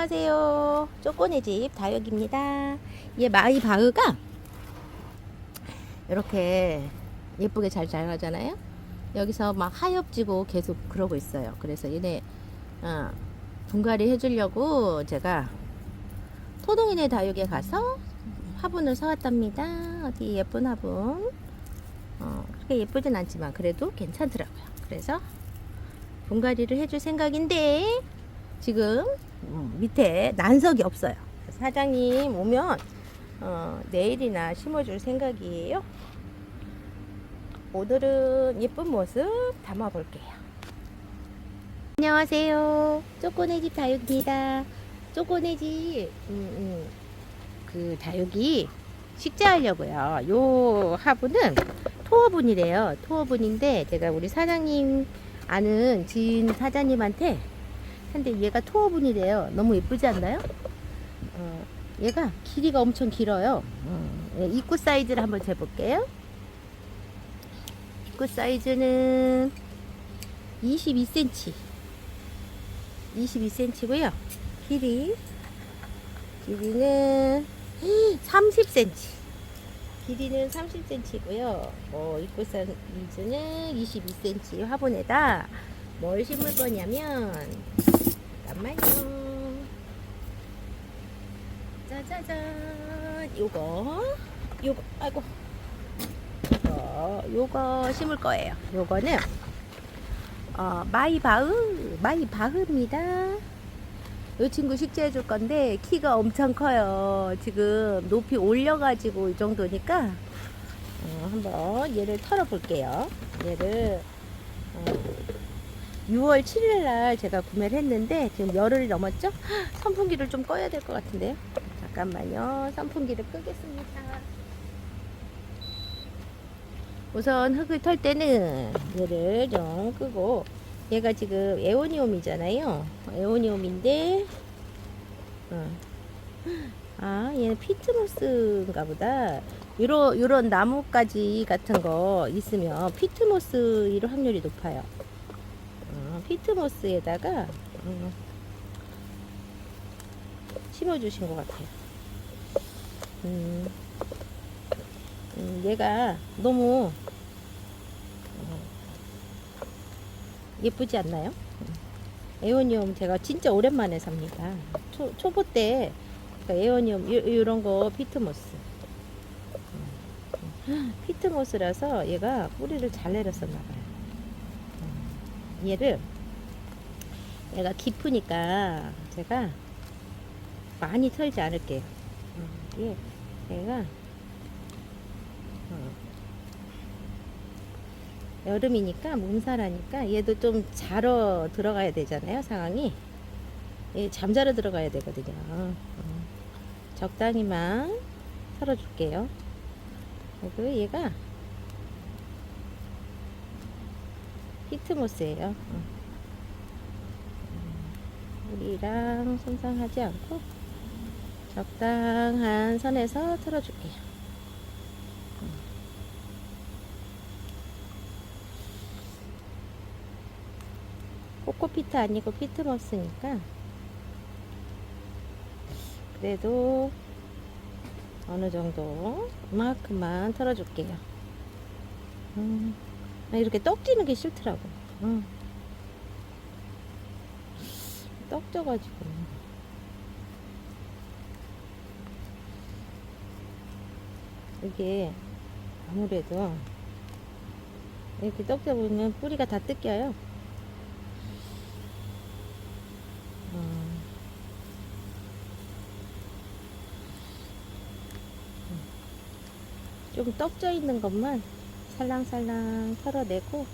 안녕하세요. 쪼꼬네 집 다육입니다. 얘 마이 바흐가 이렇게 예쁘게 잘 자라잖아요. 여기서 막 하엽지고 계속 그러고 있어요. 그래서 얘네 어, 분갈이 해주려고 제가 토동이네 다육에 가서 화분을 사왔답니다. 어디 예쁜 화분. 어, 그렇게 예쁘진 않지만 그래도 괜찮더라고요. 그래서 분갈이를 해줄 생각인데 지금 음, 밑에 난석이 없어요. 사장님 오면 어, 내일이나 심어줄 생각이에요. 오늘은 예쁜 모습 담아볼게요. 안녕하세요. 쪼꼬네 집 다육입니다. 쪼꼬네 집, 음, 음, 그 다육이 식재하려고요. 요 화분은 토어분이래요. 토어분인데 제가 우리 사장님 아는 지인 사장님한테 근데 얘가 토어분이래요. 너무 예쁘지 않나요? 어, 얘가 길이가 엄청 길어요. 어, 예, 입구 사이즈를 한번 재볼게요. 입구 사이즈는 22cm. 22cm고요. 길이 길이는 30cm. 길이는 30cm고요. 어, 입구 사이즈는 22cm 화분에다 뭘 심을 거냐면 잠깐만요. 짜자잔. 요거 요거 아이고 요거 요거 심을 거예요. 요거는 어, 마이바흐 마이바흐입니다. 이 친구 식재해 줄 건데 키가 엄청 커요. 지금 높이 올려가지고 이 정도니까 어, 한번 얘를 털어 볼게요. 얘를 어, 6월 7일 날 제가 구매를 했는데 지금 열흘이 넘었죠? 헉, 선풍기를 좀 꺼야 될 것 같은데요. 잠깐만요. 선풍기를 끄겠습니다. 우선 흙을 털 때는 얘를 좀 끄고 얘가 지금 에오니움이잖아요. 에오니움인데 어. 아 얘는 피트모스인가 보다. 요런 요런 나뭇가지 같은 거 있으면 피트모스일 확률이 높아요. 어, 피트모스에다가 음, 심어주신 것 같아요. 음, 음, 얘가 너무 어, 예쁘지 않나요? 음. 에오니움 제가 진짜 오랜만에 삽니다. 초, 초보 때 에오니움 이런 거 피트모스. 음, 피트모스라서 얘가 뿌리를 잘 내렸었나 봐요. 얘를 얘가 깊으니까 제가 많이 털지 않을게요. 음, 얘, 얘가 어, 여름이니까 몸살하니까 얘도 좀 자러 들어가야 되잖아요 상황이 얘 잠자러 들어가야 되거든요. 어, 적당히만 털어줄게요. 그리고 얘가 히트모스예요. 어. 음, 우리랑 손상하지 않고 적당한 선에서 틀어줄게요. 음. 코코피트 아니고 피트모스니까 그래도 어느 정도 이만큼만 털어줄게요. 음. 아, 이렇게 떡지는 게 싫더라고. 응. 떡 져가지고. 이게 아무래도 이렇게 떡 져 보면 뿌리가 다 뜯겨요. 음. 좀 떡져 있는 것만 살랑살랑 털어내고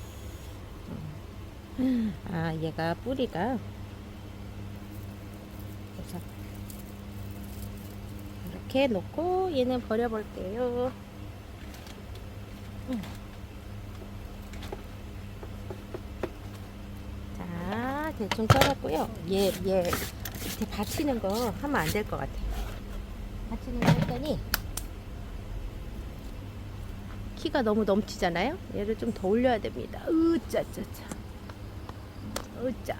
아 얘가 뿌리가 그래서 이렇게 놓고 얘는 버려볼게요 자 대충 썰었고요 얘 얘 밑에 받치는 거 하면 안 될 것 같아요 받치는 거 했더니 키가 너무 넘치잖아요. 얘를 좀 더 올려야 됩니다. 으짜짜짜. 으짜.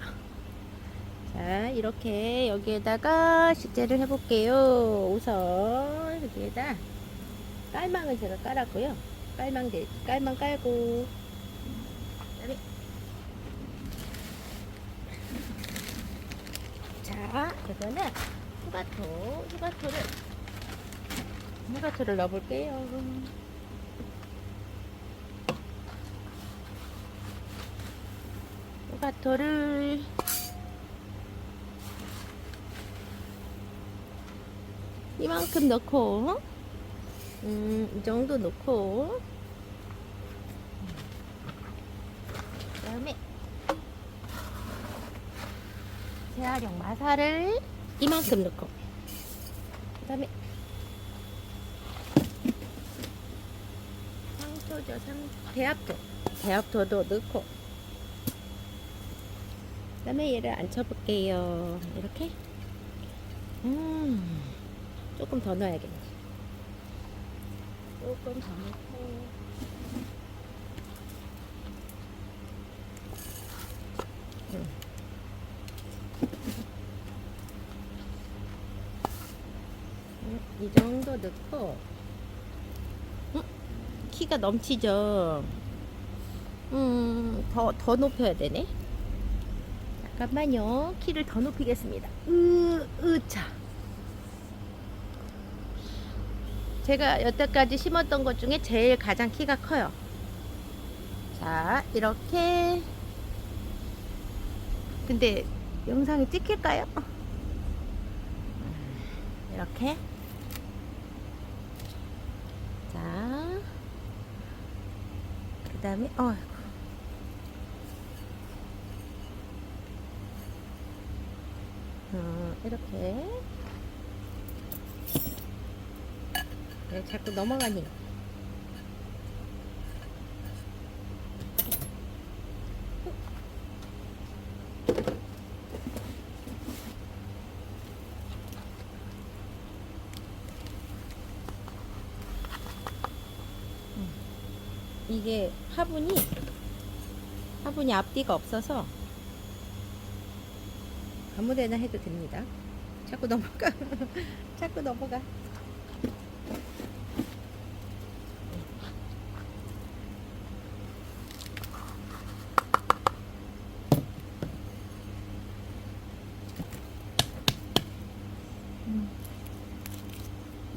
자, 이렇게 여기에다가 식재를 해볼게요. 우선 여기에다 깔망을 제가 깔았고요. 깔망 대, 깔망 깔고 자, 이거는 휴가토, 휴가토를 휴가토를 넣어볼게요. 휴가토를 이만큼 넣고 음, 이 정도 넣고. 그다음에 재활용 마사를 이만큼 넣고. 그다음에 상토죠 상 대합토 대합토도 넣고. 그다음에 얘를 앉혀볼게요. 이렇게. 음 조금 더 넣어야겠네. 조금 더 넣고. 음. 음, 이 정도 넣고 음, 키가 넘치죠? 음, 더, 더 높여야 되네? 잠깐만요. 키를 더 높이겠습니다. 으, 으차 제가 여태까지 심었던 것 중에 제일 가장 키가 커요. 자, 이렇게. 근데 영상이 찍힐까요? 이렇게. 자. 그 다음에, 어 어, 이렇게. 왜 자꾸 넘어가니? 음. 이게 화분이 화분이 앞뒤가 없어서 아무데나 해도 됩니다. 자꾸 넘어가. 자꾸 넘어가.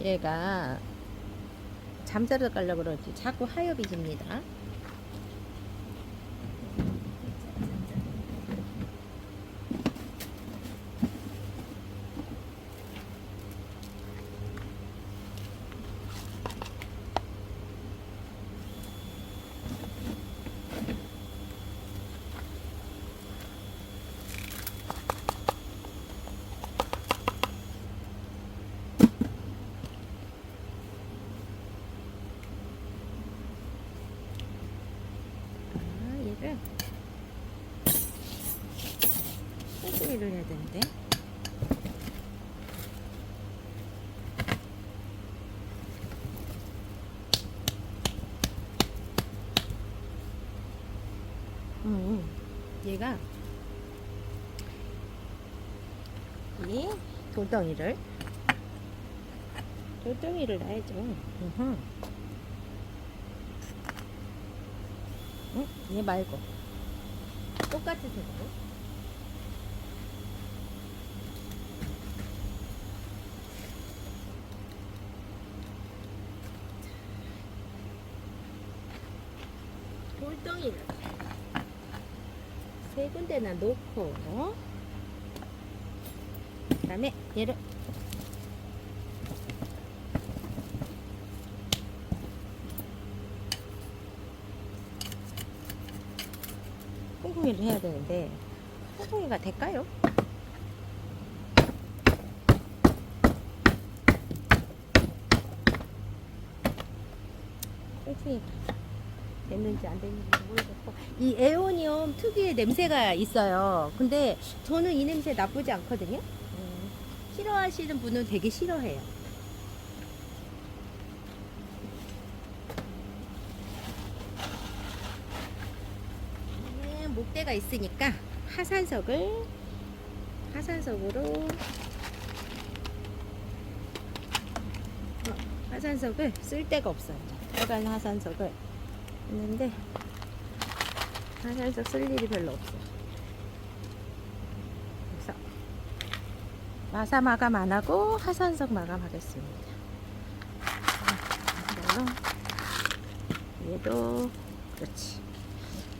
얘가 잠자러 가려고 그러지. 자꾸 하엽이 집니다 아, 얘를 꽁꽁이를 해야 되는데 음, 얘가 이 돌덩이를 돌덩이를 놔야죠. 음흠. 응? 얘 말고 똑같은 색으로 돌덩이를 세 군데나 놓고 그 다음에 얘를 콩콩이를 해야 되는데 콩콩이가 될까요? 콩콩이가 됐는지 안 됐는지 모르겠고 이 에오니움 특유의 냄새가 있어요. 근데 저는 이 냄새 나쁘지 않거든요. 음, 싫어하시는 분은 되게 싫어해요. 목대가 있으니까 하산석을 화산석으로 어, 화산석을 쓸 데가 없어요. 빨간 화산석을 했는데 화산석 쓸 일이 별로 없어요. 그래서 마사 마감 안 하고 화산석 마감하겠습니다. 자, 이걸로 얘도 그렇지.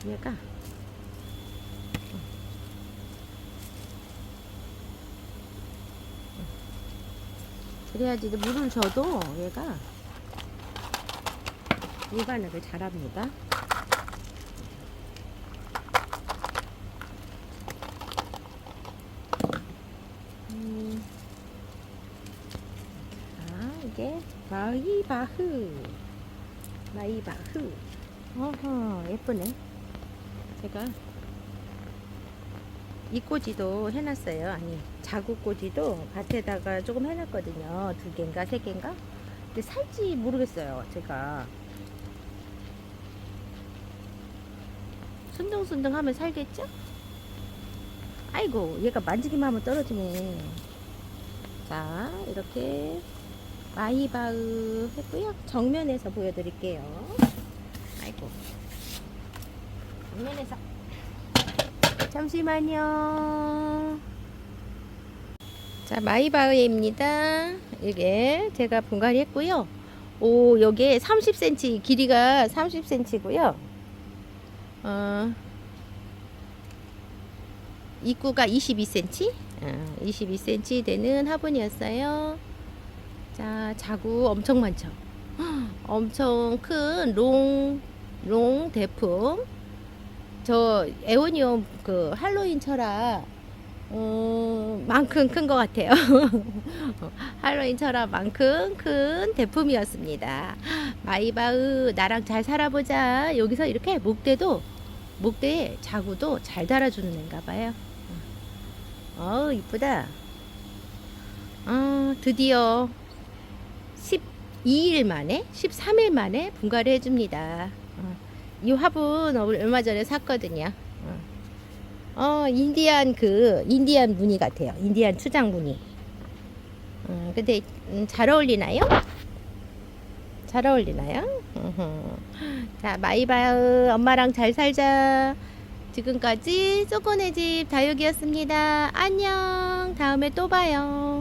얘가 그래야지 물을 줘도 얘가 일반을 잘합니다. 음. 자, 이게 마이바흐. 마이바흐. 어허, 예쁘네. 제가 이 꼬지도 해놨어요. 아니, 자구꼬지도 밭에다가 조금 해놨거든요. 두 개인가, 세 개인가? 근데 살지 모르겠어요. 제가. 순둥순둥 하면 살겠죠? 아이고, 얘가 만지기만 하면 떨어지네. 자, 이렇게 마이바흐 했고요. 정면에서 보여드릴게요. 아이고. 정면에서. 잠시만요. 자, 마이바흐입니다. 이게 제가 분갈이 했고요. 오, 여기에 30cm, 길이가 30cm고요. 어, 입구가 22cm, 어, 22cm 되는 화분이었어요. 자, 자구 엄청 많죠. 엄청 큰 롱, 롱 대품. 저 에오니움 그 할로윈 철학 어, 만큼 큰 것 같아요. 할로윈 철학만큼 큰 대품이었습니다. 마이바흐 나랑 잘 살아보자. 여기서 이렇게 목대도 목대에 자구도 잘 달아주는 애인가 봐요. 어우 이쁘다. 어, 드디어 12일 만에 13일 만에 분갈이 해줍니다. 어, 이 화분 얼마 전에 샀거든요. 어, 어, 인디안 그 인디안 무늬 같아요. 인디안 추장 무늬. 어, 근데 음, 잘 어울리나요? 잘 어울리나요? 자, 마이바흐 엄마랑 잘 살자. 지금까지 쪼꼬네 집 다육이었습니다. 안녕. 다음에 또 봐요.